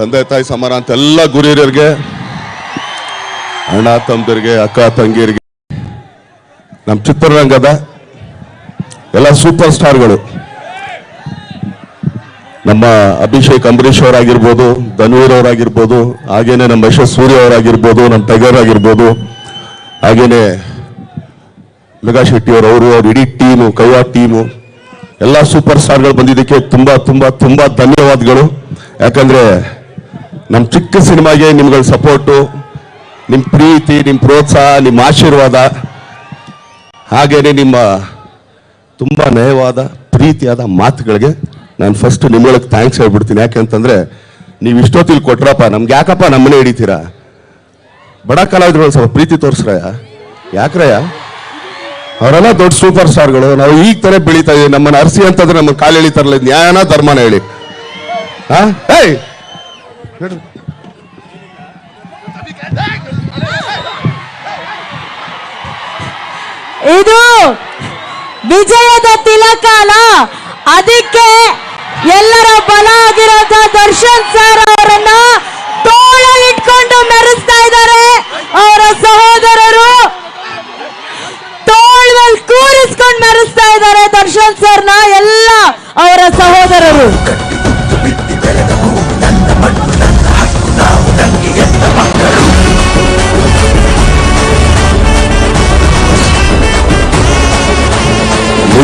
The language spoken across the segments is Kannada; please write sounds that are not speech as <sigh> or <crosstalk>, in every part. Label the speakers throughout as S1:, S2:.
S1: ತಂದೆ ತಾಯಿ ಸಮಾನ ಅಂತ ಎಲ್ಲ ಗುರಿಯರಿಗೆ, ಅಣ್ಣ ತಮ್ಮದಿರಿಗೆ, ಅಕ್ಕ ತಂಗಿರಿಗೆ ನಮ್ಮ ಚಿತ್ರರಂಗದ ಎಲ್ಲ ಸೂಪರ್ ಸ್ಟಾರ್ಗಳು. ನಮ್ಮ ಅಭಿಷೇಕ್ ಅಂಬರೀಶ್ ಅವರಾಗಿರ್ಬೋದು, ಧನ್ವೀರ್ ಅವರಾಗಿರ್ಬೋದು, ಹಾಗೇನೆ ನಮ್ಮ ಯಶಸ್ ಸೂರ್ಯ ಅವರಾಗಿರ್ಬೋದು, ನಮ್ಮ ಟೈಗರ್ ಆಗಿರ್ಬೋದು, ಹಾಗೇನೆ ಮೆಗಾ ಶೆಟ್ಟಿ ಅವರು ಅವರು, ಅವ್ರ ಇಡೀ ಟೀಮು ಕೈವಾ ಟೀಮು, ಎಲ್ಲ ಸೂಪರ್ ಸ್ಟಾರ್ಗಳು ಬಂದಿದ್ದಕ್ಕೆ ತುಂಬ ತುಂಬ ತುಂಬ ಧನ್ಯವಾದಗಳು. ಯಾಕಂದ್ರೆ ನಮ್ಮ ಚಿಕ್ಕ ಸಿನಿಮಾಗೆ ನಿಮ್ಗಳ ಸಪೋರ್ಟು ನಿಮ್ಮ ಪ್ರೀತಿ ನಿಮ್ಮ ಪ್ರೋತ್ಸಾಹ ನಿಮ್ಮ ಆಶೀರ್ವಾದ, ಹಾಗೇನೆ ನಿಮ್ಮ ತುಂಬ ನಯವಾದ, ಪ್ರೀತಿಯಾದ ಮಾತುಗಳಿಗೆ ನಾನು ಫಸ್ಟ್ ನಿಮ್ಮೊಳಗೆ ಥ್ಯಾಂಕ್ಸ್ ಹೇಳ್ಬಿಡ್ತೀನಿ. ಯಾಕೆಂತಂದ್ರೆ ನೀವು ಇಷ್ಟೊತ್ತಿಲ್ಲಿ ಕೊಟ್ರಪ್ಪ, ನಮ್ಗೆ ಯಾಕಪ್ಪ ನಮ್ಮನೆ ಹಿಡಿತೀರಾ? ಬಡ ಕಲಾವಿದ್ರು ಸ್ವಲ್ಪ ಪ್ರೀತಿ ತೋರಿಸ್ರಯ್ಯ? ಯಾಕ್ರಯ್ಯ? ಅವರೆಲ್ಲ ದೊಡ್ಡ ಸೂಪರ್ ಸ್ಟಾರ್ಗಳು ನಾವು ಈಗ ತರ ಬೆಳೀತಾ ಇದೀವಿ. ನಮ್ಮನ್ನ ಅರಸಿ ಅಂತಂದ್ರೆ ನಮ್ಮ ಕಾಲು ಎಳಿತಾರಲ್ಲ ನ್ಯಾಯನ ಧರ್ಮನ ಹೇಳಿ. ಹಾಂ ಏಯ್!
S2: ಇದು ವಿಜಯದ ತಿಲಕಾಲ. ಅದಕ್ಕೆ ಎಲ್ಲರ ಬಲ ಆಗಿರೋಂಥ ದರ್ಶನ್ ಸರ್ ಅವರನ್ನ ತೋಳಲ್ಲಿಟ್ಕೊಂಡು ಮೆರೆಸ್ತಾ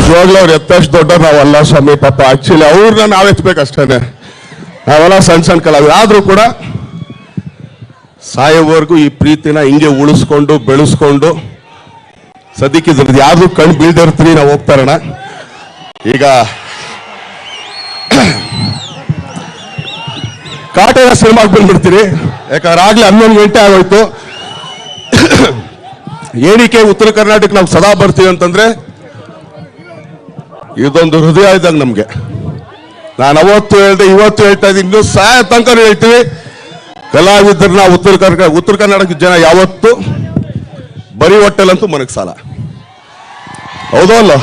S1: ನಿಜವಾಗ್ಲೂ ಅವ್ರು ಎತ್ತಷ್ಟು ದೊಡ್ಡ ನಾವಲ್ಲ ಸ್ವಾಮಿ, ಪಾಪ. ಆಕ್ಚುಲಿ ಅವ್ರನ್ನ ನಾವ್ ಎತ್ತಬೇಕಷ್ಟೇನೆ ನಾವೆಲ್ಲ ಸಣ್ಣ ಸಣ್ಣ ಕಲಾವಿದ. ಆದರೂ ಕೂಡ ಸಾಯೋವರೆಗೂ ಈ ಪ್ರೀತಿನ ಹಿಂಗೆ ಉಳಿಸ್ಕೊಂಡು, ಬೆಳೆಸ್ಕೊಂಡು ಸದ್ಯಕ್ಕೆ ಇದ್ರದ್ದು ಯಾವ್ದು ಕಣ್ ಬೀಳ್ದಿರ್ತೀನಿ ನಾವು ಹೋಗ್ತಾರಣ ಈಗ ಕಾಟೇರ ಸಿನಿಮಾಗೆ ಬಂದ್ಬಿಡ್ತೀರಿ ಯಾಕಂದ್ರೆ ಆಗ್ಲೇ ಹನ್ನೊಂದು ಗಂಟೆ ಆಗೋಯ್ತು. ಏನಕ್ಕೆ ಉತ್ತರ ಕರ್ನಾಟಕ ನಾವು ಸದಾ ಬರ್ತೀವಿ ಅಂತಂದ್ರೆ ಇದೊಂದು ಹೃದಯ ಇದ್ದಂಗೆ ನಮಗೆ. ನಾನು ಅವತ್ತು ಹೇಳ್ದೆ, ಇವತ್ತು ಹೇಳ್ತಾ ಇದ್ದೀನಿ, ಇನ್ನೂ ಸಾಯ ತನಕ ಹೇಳ್ತೀವಿ. ಕಲಾವಿದರನ್ನ ಉತ್ತರ ಕರ್ನಾಟಕ ಉತ್ತರ ಕರ್ನಾಟಕ ಜನ ಯಾವತ್ತು ಬರೀ ಹೊಟ್ಟೆಲಂತೂ ಸಾಲ. ಹೌದೋ ಅಲ್ಲ?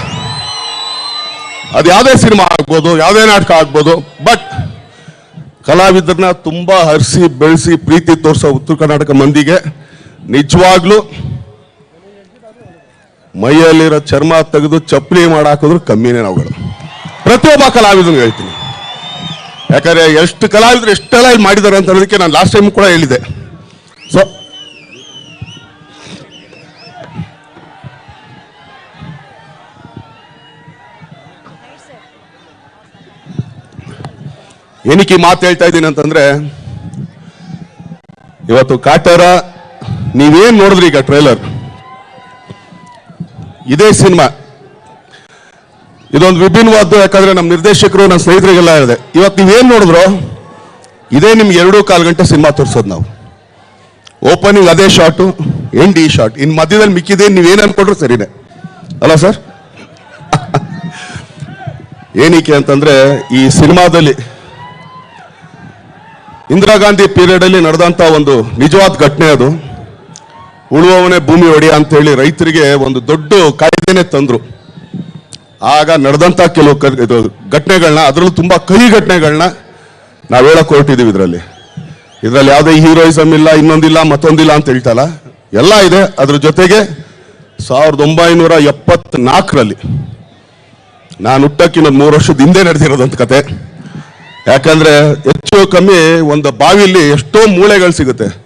S1: ಅದು ಯಾವುದೇ ಸಿನಿಮಾ ಆಗ್ಬೋದು, ಯಾವುದೇ ನಾಟಕ ಆಗ್ಬೋದು, ಬಟ್ ಕಲಾವಿದ್ರನ್ನ ತುಂಬ ಹರಿಸಿ, ಬೆಳೆಸಿ, ಪ್ರೀತಿ ತೋರಿಸೋ ಉತ್ತರ ಕರ್ನಾಟಕ ಮಂದಿಗೆ ನಿಜವಾಗ್ಲೂ ಮೈಯಲ್ಲಿರೋ ಚರ್ಮ ತೆಗೆದು ಚಪ್ಪಲಿ ಮಾಡಾಕಿದ್ರು ಕಮ್ಮಿನೇ ನಾವುಗಳು. ಪ್ರತಿಯೊಬ್ಬ ಕಲಾವಿದನಿಗೆ ಹೇಳ್ತೀನಿ. ಯಾಕಂದ್ರೆ ಎಷ್ಟು ಕಲಾವಿದರು ಎಷ್ಟೆಲ್ಲ ಇಲ್ಲಿ ಮಾಡಿದ್ದಾರೆ ಅಂತ ಅನ್ನೋದಕ್ಕೆ ನಾನು ಲಾಸ್ಟ್ ಟೈಮ್ ಕೂಡ ಹೇಳಿದೆ ಸೊ ಏನಕ್ಕೆ ಮಾತು ಹೇಳ್ತಾ ಇದ್ದೀನಿ ಅಂತಂದ್ರೆ, ಇವತ್ತು ಕಾಟರ, ನೀವೇನ್ ನೋಡಿದ್ರಿ ಈಗ ಟ್ರೈಲರ್ ಇದೇ ಸಿನಿಮಾ. ಇದೊಂದು ವಿಭಿನ್ನವಾದ್ದು, ಯಾಕಂದ್ರೆ ನಮ್ಮ ನಿರ್ದೇಶಕರು ನನ್ನ ಸ್ನೇಹಿತರಿಗೆಲ್ಲ ಇದೆ ಇವತ್ತು ನೀವೇನು ನೋಡಿದ್ರು, ಇದೇ ನಿಮ್ಗೆ ಎರಡು ಕಾಲು ಗಂಟೆ ಸಿನಿಮಾ ತೋರಿಸೋದು ನಾವು. ಓಪನಿಂಗ್ ಅದೇ ಶಾಟು ಎಂಡ್ ಈ ಶಾಟ್ ಇನ್ ಮಧ್ಯದಲ್ಲಿ ಮಿಕ್ಕಿದೆ ನೀವೇನು ಅನ್ಕೊಂಡ್ರು ಸರಿನೇ. ಅಲ್ಲ ಸರ್? <laughs> ಏನಕ್ಕೆ ಅಂತಂದ್ರೆ, ಈ ಸಿನಿಮಾದಲ್ಲಿ ಇಂದಿರಾ ಗಾಂಧಿ ಪೀರಿಯಡಲ್ಲಿ ನಡೆದಂತ ಒಂದು ನಿಜವಾದ ಘಟನೆ ಅದು. ಉಳುವವನೇ ಭೂಮಿ ಒಡೆಯ ಅಂತ ಹೇಳಿ ರೈತರಿಗೆ ಒಂದು ದೊಡ್ಡ ಕಾಯ್ದೆನೆ ತಂದ್ರು. ಆಗ ನಡೆದಂತ ಕೆಲವು ಘಟನೆಗಳನ್ನ ಅದರಲ್ಲೂ ತುಂಬಾ ಕಹಿ ಘಟನೆಗಳನ್ನ ನಾವು ಹೇಳಕ್ ಹೊರಟಿದೀವಿ ಇದರಲ್ಲಿ. ಇದರಲ್ಲಿ ಯಾವುದೇ ಹೀರೋಯಿಸಮ್ ಇಲ್ಲ, ಇನ್ನೊಂದಿಲ್ಲ, ಮತ್ತೊಂದಿಲ್ಲ ಅಂತ ಹೇಳ್ತಲ್ಲ. ಎಲ್ಲ ಇದೆ. ಅದ್ರ ಜೊತೆಗೆ ಸಾವಿರದ ಒಂಬೈನೂರ ಎಪ್ಪತ್ನಾಲ್ಕರಲ್ಲಿ ನಾನು ಹುಟ್ಟಕ್ಕಿನ್ನ ಮೂರು ವರ್ಷದ ಹಿಂದೆ ನಡೆದಿರೋದಂತ ಕತೆ. ಯಾಕಂದ್ರೆ ಹೆಚ್ಚು ಕಮ್ಮಿ ಒಂದು ಬಾವಿಲಿ ಎಷ್ಟೋ ಮೂಳೆಗಳು ಸಿಗುತ್ತೆ.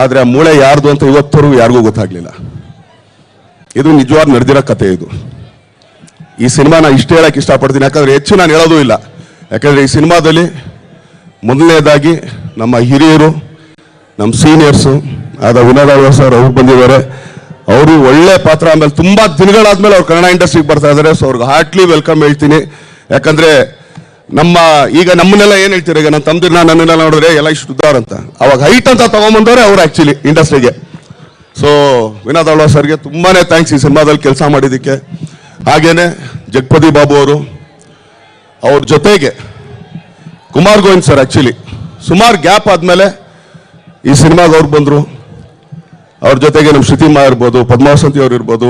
S1: ಆದ್ರೆ ಆ ಮೂಳೆ ಯಾರ್ದು ಅಂತ ಇವತ್ತವರೆಗೂ ಯಾರಿಗೂ ಗೊತ್ತಾಗ್ಲಿಲ್ಲ. ಇದು ನಿಜವಾದ ನಡೆದಿರೋ ಕತೆ ಇದು. ಈ ಸಿನಿಮಾ ನಾನು ಇಷ್ಟು ಹೇಳಕ್ಕೆ ಇಷ್ಟಪಡ್ತೀನಿ, ಯಾಕಂದ್ರೆ ಹೆಚ್ಚು ನಾನು ಹೇಳೋದೂ ಇಲ್ಲ. ಯಾಕಂದ್ರೆ ಈ ಸಿನಿಮಾದಲ್ಲಿ ಮೊದಲನೇದಾಗಿ ನಮ್ಮ ಹಿರಿಯರು, ನಮ್ಮ ಸೀನಿಯರ್ಸು, ಆದ ವಿನೋದ್ ಅಳ್ವಾ ಸರ್ ಅವ್ರು ಬಂದಿದ್ದಾರೆ. ಅವರು ಒಳ್ಳೆ ಪಾತ್ರ, ಆಮೇಲೆ ತುಂಬ ದಿನಗಳಾದ್ಮೇಲೆ ಅವ್ರು ಕನ್ನಡ ಇಂಡಸ್ಟ್ರಿಗೆ ಬರ್ತಾ ಇದ್ದಾರೆ. ಸೊ ಅವ್ರಿಗೆ ಹಾರ್ಟ್ಲಿ ವೆಲ್ಕಮ್ ಹೇಳ್ತೀನಿ. ಯಾಕಂದ್ರೆ ನಮ್ಮ, ಈಗ ನಮ್ಮನ್ನೆಲ್ಲ ಏನ್ ಹೇಳ್ತೀರ ಈಗ? ನನ್ನ ತಮ್ಮದಿರ್ನ ನನ್ನೆಲ್ಲ ನೋಡಿದ್ರೆ ಎಲ್ಲ ಇಷ್ಟು ಉದ್ದಾರ ಅಂತ. ಅವಾಗ ಹೈಟ್ ಅಂತ ತಗೊಂಬಂದವ್ರೆ ಅವ್ರು ಆಕ್ಚುಲಿ ಇಂಡಸ್ಟ್ರಿಗೆ ಸೊ ವಿನೋದ್ ಸರ್ಗೆ ತುಂಬಾನೇ ಥ್ಯಾಂಕ್ಸ್ ಈ ಸಿನಿಮಾದಲ್ಲಿ ಕೆಲಸ ಮಾಡಿದ್ದಕ್ಕೆ. ಹಾಗೇನೆ ಜಗಪತಿ ಬಾಬು ಅವರು, ಅವ್ರ ಜೊತೆಗೆ ಕುಮಾರ್ ಗೋವಿಂದ್ ಸರ್ ಆಕ್ಚುಲಿ ಸುಮಾರು ಗ್ಯಾಪ್ ಆದಮೇಲೆ ಈ ಸಿನಿಮಾಗೆ ಅವ್ರು ಬಂದ್ರು. ಅವ್ರ ಜೊತೆಗೆ ನಮ್ಮ ಶ್ರುತಿಮಾ ಇರ್ಬೋದು ಪದ್ಮಾವಸಂತಿ ಅವ್ರು ಇರ್ಬೋದು.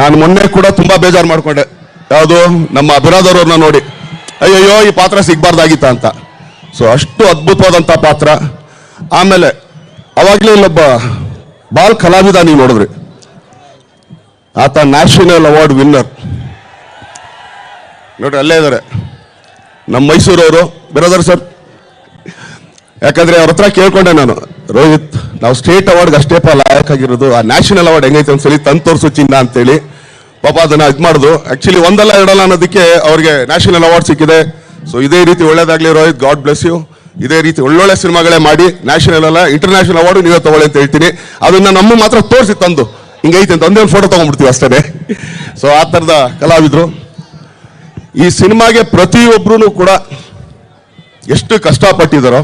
S1: ನಾನು ಮೊನ್ನೆ ಕೂಡ ತುಂಬಾ ಬೇಜಾರು ಮಾಡಿಕೊಂಡೆ. ಯಾವುದು? ನಮ್ಮ ಅಭಿರಾದವ್ರನ್ನ ನೋಡಿ. ಅಯ್ಯಯ್ಯೋ, ಈ ಪಾತ್ರ ಸಿಗಬಾರ್ದಾಗಿತ್ತ ಅಂತ. ಸೊ ಅಷ್ಟು ಅದ್ಭುತವಾದಂಥ ಪಾತ್ರ. ಆಮೇಲೆ, ಅವಾಗಲೇ ಇಲ್ಲೊಬ್ಬ ಬಾಲ್ ಕಲಾವಿದ ನೀವು ನೋಡಿದ್ರಿ. ಆತ ನ್ಯಾಷನಲ್ ಅವಾರ್ಡ್ ವಿನ್ನರ್. ನೋಡ್ರಿ, ಅಲ್ಲೇ ಇದ್ದಾರೆ ನಮ್ಮ ಮೈಸೂರವರು ಬ್ರದರ್ ಸರ್ ಯಾಕಂದ್ರೆ ಅವ್ರ ಹತ್ರ ಕೇಳ್ಕೊಂಡೆ ನಾನು. ರೋಹಿತ್, ನಾವು ಸ್ಟೇಟ್ ಅವಾರ್ಡ್ಗೆ ಅಷ್ಟೇ ಲಾಯಕ್ ಆಗಿರೋದು. ಆ ನ್ಯಾಷನಲ್ ಅವಾರ್ಡ್ ಹೆಂಗೈತೆ ಒಂದ್ಸಲಿ ತಂದು ತೋರಿಸು ಚಿನ್ನ ಅಂತೇಳಿ. ಪಾಪ ಅದನ್ನ ಇದು ಮಾಡಿದ್ರು ಆಕ್ಚುಲಿ ಒಂದಲ್ಲ ಎರಡಲ್ಲ ಅನ್ನೋದಕ್ಕೆ ಅವ್ರಿಗೆ ನ್ಯಾಷನಲ್ ಅವಾರ್ಡ್ ಸಿಕ್ಕಿದೆ. ಸೊ ಇದೇ ರೀತಿ ಒಳ್ಳೇದಾಗ್ಲಿ ರೋಹಿತ್ ಗಾಡ್ ಬ್ಲೆಸ್ ಯು ಇದೇ ರೀತಿ ಒಳ್ಳೊಳ್ಳೆ ಸಿನಿಮಾಗಳೇ ಮಾಡಿ ನ್ಯಾಷನಲ್ ಅಲ್ಲ ಇಂಟರ್ನ್ಯಾಷನಲ್ ಅವಾರ್ಡು ನೀವೇ ತಗೊಳ್ಳಿ ಅಂತ ಹೇಳ್ತೀನಿ. ಅದನ್ನ ನಮ್ಮ ಮಾತ್ರ ತೋರಿಸಿ ತಂದು. ಹಿಂಗೈತೆ ಅಂತ ಒಂದೇ ಒಂದು ಫೋಟೋ ತಗೊಂಡ್ಬಿಡ್ತೀವಿ ಅಷ್ಟೇ ಸೊ ಆ ಥರದ ಕಲಾವಿದರು. ಈ ಸಿನಿಮಾಗೆ ಪ್ರತಿಯೊಬ್ಬರೂ ಕೂಡ ಎಷ್ಟು ಕಷ್ಟಪಟ್ಟಿದ್ದಾರೋ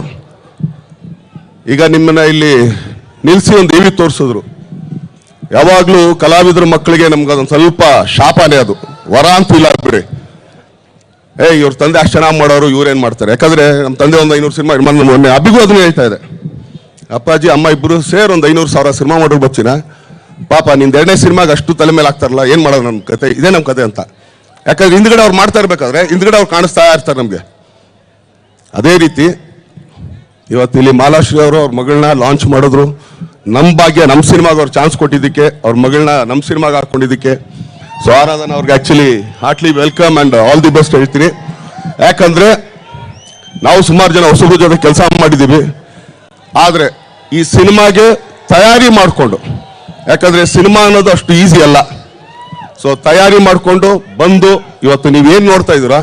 S1: ಈಗ ನಿಮ್ಮನ್ನ ಇಲ್ಲಿ ನಿಲ್ಲಿಸಿ ಒಂದು ದೇವಿ ತೋರಿಸಿದ್ರು. ಯಾವಾಗಲೂ ಕಲಾವಿದರ ಮಕ್ಕಳಿಗೆ ನಮ್ಗೆ ಅದೊಂದು ಸ್ವಲ್ಪ ಶಾಪನೇ ಅದು. ವರ ಅಂತ ಇಲ್ಲ ಬಿಡಿ ಏ ಇವ್ರ ತಂದೆ ಅಷ್ಟು ಚೆನ್ನಾಗಿ ಮಾಡೋರು ಇವ್ರೇನ್ ಮಾಡ್ತಾರೆ? ಯಾಕಂದ್ರೆ ನಮ್ಮ ತಂದೆ ಒಂದು ಐನೂರು ಸಿನಿಮಾ ಮೊನ್ನೆ ಮೊನ್ನೆ ಅದನ್ನ ಹೇಳ್ತಾ ಇದೆ ಅಪ್ಪಾಜಿ, ಅಮ್ಮ ಇಬ್ಬರು ಸೇರ್ ಒಂದು ಐನೂರು ಸಾವಿರ ಸಿನಿಮಾ ಮಾಡೋರು ಬಚ್ಚಿನ. ಪಾಪ, ನಿಂದ ಎರಡನೇ ಸಿನಿಮಾಗೆ ಅಷ್ಟು ತಲೆ ಮೇಲೆ ಆಗ್ತಾರಲ್ಲ, ಏನು ಮಾಡೋದು ನಮ್ಮ ಕತೆ? ಇದೇ ನಮ್ಮ ಕತೆ ಅಂತ. ಯಾಕಂದ್ರೆ ಹಿಂದ್ಗಡೆ ಅವ್ರು ಮಾಡ್ತಾ ಇರ್ಬೇಕಾದ್ರೆ ಹಿಂದ್ಗಡೆ ಅವ್ರು ಕಾಣಿಸ್ತಾ ಇರ್ತಾರೆ ನಮಗೆ. ಅದೇ ರೀತಿ ಇವತ್ತು ಇಲ್ಲಿ ಮಾಲಾಶ್ರೀ ಅವರು ಅವ್ರ ಮಗಳನ್ನ ಲಾಂಚ್ ಮಾಡಿದ್ರು. ನಮ್ಮ ಭಾಗ್ಯ ನಮ್ಮ ಸಿನಿಮಾಗೆ ಅವ್ರು ಚಾನ್ಸ್ ಕೊಟ್ಟಿದ್ದಕ್ಕೆ, ಅವ್ರ ಮಗಳನ್ನ ನಮ್ಮ ಸಿನಿಮಾಗೆ ಹಾಕೊಂಡಿದ್ದಕ್ಕೆ ಸೊ ಆರಾಧನ ಅವ್ರಿಗೆ actually heartly welcome and all the best ಹೇಳ್ತೀನಿ. ಯಾಕಂದರೆ ನಾವು ಸುಮಾರು ಜನ ಹೊಸಬ್ರ ಜೊತೆ ಕೆಲಸ ಮಾಡಿದ್ದೀವಿ. ಆದರೆ ಈ ಸಿನಿಮಾಗೆ ತಯಾರಿ ಮಾಡಿಕೊಂಡು, ಯಾಕಂದರೆ ಸಿನಿಮಾ ಅನ್ನೋದು ಅಷ್ಟು ಈಸಿ ಅಲ್ಲ. ಸೊ ತಯಾರಿ ಮಾಡಿಕೊಂಡು ಬಂದು ಇವತ್ತು ನೀವೇನು ನೋಡ್ತಾ ಇದ್ದೀರಾ?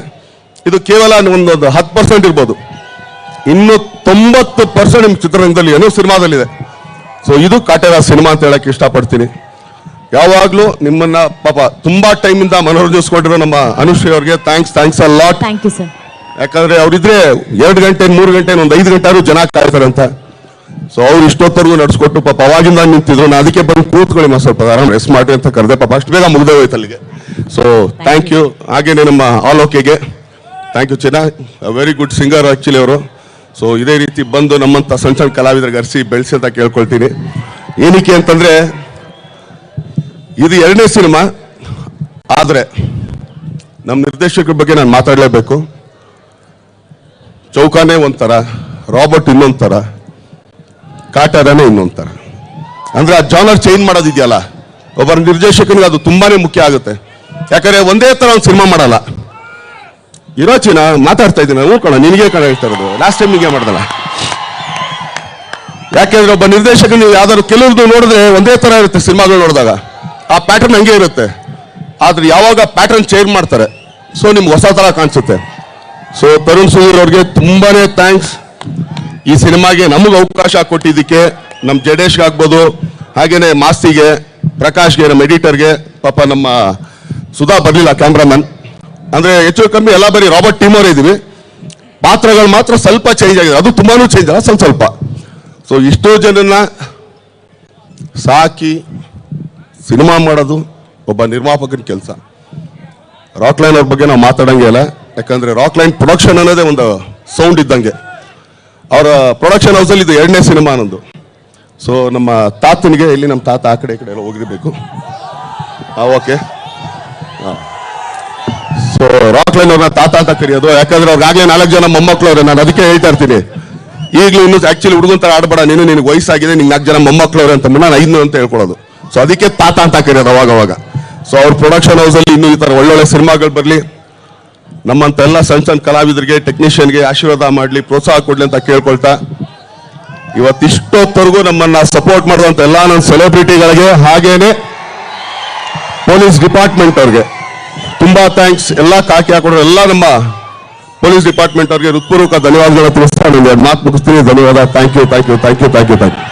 S1: ಇದು ಕೇವಲ ಒಂದೊಂದು ಹತ್ತು ಪರ್ಸೆಂಟ್ ಇರ್ಬೋದು. ಇನ್ನು ತೊಂಬತ್ತು ಪರ್ಸೆಂಟ್ ನಿಮ್ಮ ಚಿತ್ರರಂಗದಲ್ಲಿ ಏನೋ ಸಿನಿಮಾದಲ್ಲಿದೆ. ಸೊ ಇದು ಕಾಟೇರ ಸಿನಿಮಾ ಅಂತ ಹೇಳಕ್ ಇಷ್ಟಪಡ್ತೀನಿ. ಯಾವಾಗಲೂ ನಿಮ್ಮನ್ನ ಪಾಪ ತುಂಬಾ ಟೈಮಿಂದ ಮನೋರಂಜಿಸ್ಕೊಂಡಿರೋ ನಮ್ಮ ಅನುಶ್ರೀ ಅವ್ರಿಗೆ thanks thanks a lot
S2: thank you sir
S1: ಯಾಕಂದ್ರೆ ಅವ್ರಿದ್ರೆ ಎರಡು ಗಂಟೆ ಮೂರು ಗಂಟೆ ಒಂದು ಐದು ಗಂಟೆ ಆದ್ರೂ ಜನ ಅಂತ. ಸೊ ಅವ್ರು ಇಷ್ಟೊತ್ತರೆಗೂ ನಡ್ಸ್ಕೊಟ್ಟು ಪಾಪ ಅವಾಗಿಂದ ನಿಂತಿದ್ರು. ನಾನು ಅದಕ್ಕೆ ಬಂದು ಕೂತ್ಕೊಳ್ಳಿ ಮಾ ಸ್ವಲ್ಪ ಆರಾಮ್ ರೆಸ್ಟ್ ಮಾಡಿ ಅಂತ ಕರೆದೆ. ಪಾಪ ಅಷ್ಟು ಬೇಗ ಮುಗ್ದೇ ಹೋಯ್ತು ಅಲ್ಲಿಗೆ. ಸೊ ಥ್ಯಾಂಕ್ ಯು ಹಾಗೇನೆ ನಮ್ಮ ಆಲ್ ಓಕೆಗೆ ಥ್ಯಾಂಕ್ ಯು ಚೆನ್ನಾಗಿ ವೆರಿ ಗುಡ್ ಸಿಂಗರ್ ಆಕ್ಚುಲಿ ಅವರು. ಸೊ ಇದೇ ರೀತಿ ಬಂದು ನಮ್ಮಂಥ ಸಣ್ಣ ಸಣ್ಣ ಕಲಾವಿದರಿಗೆ ಅರಿಸಿ ಬೆಳೆಸಿ ಅಂತ ಕೇಳ್ಕೊಳ್ತೀನಿ. ಏನಕ್ಕೆ ಅಂತಂದರೆ, ಇದು ಎರಡನೇ ಸಿನಿಮಾ. ಆದರೆ, ನಮ್ಮ ನಿರ್ದೇಶಕರ ಬಗ್ಗೆ ನಾನು ಮಾತಾಡಲೇಬೇಕು. ಚೌಕಾನೇ ಒಂಥರ, ರಾಬರ್ಟ್ ಇನ್ನೊಂದು ಥರ ಕಾಟಾರನೇ ಇನ್ನೊಂದು ಥರ ಅಂದರೆ ಆ ಜಾನರ್ ಚೇಂಜ್ ಮಾಡೋದಿದೆಯಲ್ಲ ಒಬ್ಬರ ನಿರ್ದೇಶಕನಿಗೆ ಅದು ತುಂಬಾ ಮುಖ್ಯ ಆಗುತ್ತೆ. ಯಾಕಂದರೆ ಒಂದೇ ಥರ ಒಂದು ಸಿನಿಮಾ ಮಾಡಲ್ಲ. ಇರೋ ಚಿನ ಮಾತಾಡ್ತಾ ಇದ್ದೀನಿ ಕಣ ನಿನಗೆ ಕಣ ಹೇಳ್ತಾ ಇರೋದು. ಲಾಸ್ಟ್ ಟೈಮ್ ನಿಮಗೆ ಮಾಡ್ದಲ್ಲ. ಯಾಕೆಂದ್ರೆ ಒಬ್ಬ ನಿರ್ದೇಶಕ ನೀವು ಯಾವ್ದಾದ್ರು ಕೆಲವ್ರದ್ದು ನೋಡಿದ್ರೆ ಒಂದೇ ತರ ಇರುತ್ತೆ ಸಿನಿಮಾಗಳು ನೋಡಿದಾಗ. ಆ ಪ್ಯಾಟರ್ನ್ ಹಂಗೆ ಇರುತ್ತೆ. ಆದ್ರೆ ಯಾವಾಗ ಪ್ಯಾಟರ್ನ್ ಚೇಂಜ್ ಮಾಡ್ತಾರೆ ಸೊ ನಿಮ್ಗೆ ಹೊಸ ತರ ಕಾಣಿಸುತ್ತೆ. ಸೊ ತರುಣ್ ಸುಧೀರ್ ಅವ್ರಿಗೆ ತುಂಬಾನೇ ಥ್ಯಾಂಕ್ಸ್ ಈ ಸಿನಿಮಾಗೆ ನಮಗೆ ಅವಕಾಶ ಕೊಟ್ಟಿದ್ದಕ್ಕೆ ನಮ್ಮ ಜಡೇಶ್ಗೆ ಆಗ್ಬೋದು, ಹಾಗೇನೆ ಮಾಸ್ತಿಗೆ, ಪ್ರಕಾಶ್ಗೆ, ನಮ್ಮ ಎಡಿಟರ್ಗೆ ಪಾಪ ನಮ್ಮ ಸುಧಾ ಬರಲಿಲ್ಲ ಕ್ಯಾಮ್ರಾಮನ್ ಅಂದ್ರೆ ಹೆಚ್ಚು ಕಮ್ಮಿ ಎಲ್ಲ ಬರೀ ರಾಬರ್ಟ್ ಟೀಮ್ ಇದ್ದೀವಿ ಪಾತ್ರಗಳು ಮಾತ್ರ ಸ್ವಲ್ಪ ಚೇಂಜ್ ಆಗಿದೆ. ಅದು ತುಂಬಾನು ಚೇಂಜ್ ಅಲ್ಲ, ಸ್ವಲ್ಪ ಸ್ವಲ್ಪ. ಸೊ ಇಷ್ಟೋ ಜನನ್ನ ಸಾಕಿ ಸಿನಿಮಾ ಮಾಡೋದು ಒಬ್ಬ ನಿರ್ಮಾಪಕನ ಕೆಲಸ. ರಾಕ್ ಲೈನ್ ಅವ್ರ ಬಗ್ಗೆ ನಾವು ಮಾತಾಡಂಗೆ ಇಲ್ಲ. ಯಾಕಂದ್ರೆ ರಾಕ್ ಲೈನ್ ಪ್ರೊಡಕ್ಷನ್ ಅನ್ನೋದೇ ಒಂದು ಸೌಂಡ್ ಇದ್ದಂಗೆ. ಅವರ ಪ್ರೊಡಕ್ಷನ್ ಹೌಸಲ್ಲಿ ಇದು ಎರಡನೇ ಸಿನಿಮಾ ಅನ್ನೋದು. ಸೊ ನಮ್ಮ ತಾತನಿಗೆ, ಇಲ್ಲಿ ನಮ್ಮ ತಾತ ಆ ಕಡೆ ಈ ಕಡೆ ಎಲ್ಲ ಹೋಗಿರ್ಬೇಕು. ಓಕೆ ಸೊ ರಾಕ್ ಲೈನ್ ಅವ್ರನ್ನ ತಾತ ಅಂತ ಕರೆಯೋದು. ಯಾಕಂದ್ರೆ ಅವ್ರಿಗಾಗಲೇ ನಾಲ್ಕು ಜನ ಮೊಮ್ಮಕ್ಳು ಅವ್ರೆ ನಾನು ಅದಕ್ಕೆ ಹೇಳ್ತಾ ಇರ್ತೀನಿ. ಈಗಲೂ ಇನ್ನು ಆಕ್ಚುಲಿ ಹುಡುಗನ್ ತರ ಆಡಬೇಡ. ನೀನು ನಿನ್ಗೆ ವಯಸ್ಸಾಗಿದೆ ನಿಂಗೆ ನಾಲ್ಕು ಜನ ಮೊಮ್ಮಕ್ಕಳು ಅವ್ರೆ ಅಂತ ನಾನು ಐದು ಅಂತ ಹೇಳ್ಕೊಳ್ಳೋದು. ಸೊ ಅದಕ್ಕೆ ತಾತ ಅಂತ ಕರೆಯೋದು ಅವಾಗ ಅವಾಗ. ಸೊ ಅವ್ರ ಪ್ರೊಡಕ್ಷನ್ ಹೌಸಲ್ಲಿ ಇನ್ನೂ ಈ ತರ ಒಳ್ಳೊಳ್ಳೆ ಸಿನಿಮಾಗಳು ಬರಲಿ. ನಮ್ಮಂತ ಎಲ್ಲ ಸಣ್ಣ ಸಣ್ಣ ಕಲಾವಿದರಿಗೆ ಟೆಕ್ನಿಷಿಯನ್ಗೆ ಆಶೀರ್ವಾದ ಮಾಡಲಿ, ಪ್ರೋತ್ಸಾಹ ಕೊಡ್ಲಿ ಅಂತ ಕೇಳ್ಕೊಳ್ತಾ. ಇವತ್ತಿಷ್ಟೊತ್ತವರೆಗೂ ನಮ್ಮನ್ನ ಸಪೋರ್ಟ್ ಮಾಡುವಂತ ಎಲ್ಲ ನನ್ನ ಸೆಲೆಬ್ರಿಟಿಗಳಿಗೆ ಹಾಗೇನೆ ಪೊಲೀಸ್ ಡಿಪಾರ್ಟ್ಮೆಂಟ್ ಅವ್ರಿಗೆ. ತುಂಬಾ ಥ್ಯಾಂಕ್ಸ್ ಎಲ್ಲ ಕಾಕಿ ಹಾಕೊಂಡ್ರೆ, ಎಲ್ಲ ನಮ್ಮ ಪೊಲೀಸ್ ಡಿಪಾರ್ಟ್ಮೆಂಟ್ ಅವರಿಗೆ ಹೃತ್ಪೂರ್ವಕ ಧನ್ಯವಾದಗಳು ತಿಳಿಸ್ತಾ ಮಾತು ಮುಗಿಸ್ತೀನಿ. ಧನ್ಯವಾದ. Thank you thank you thank you thank you thank you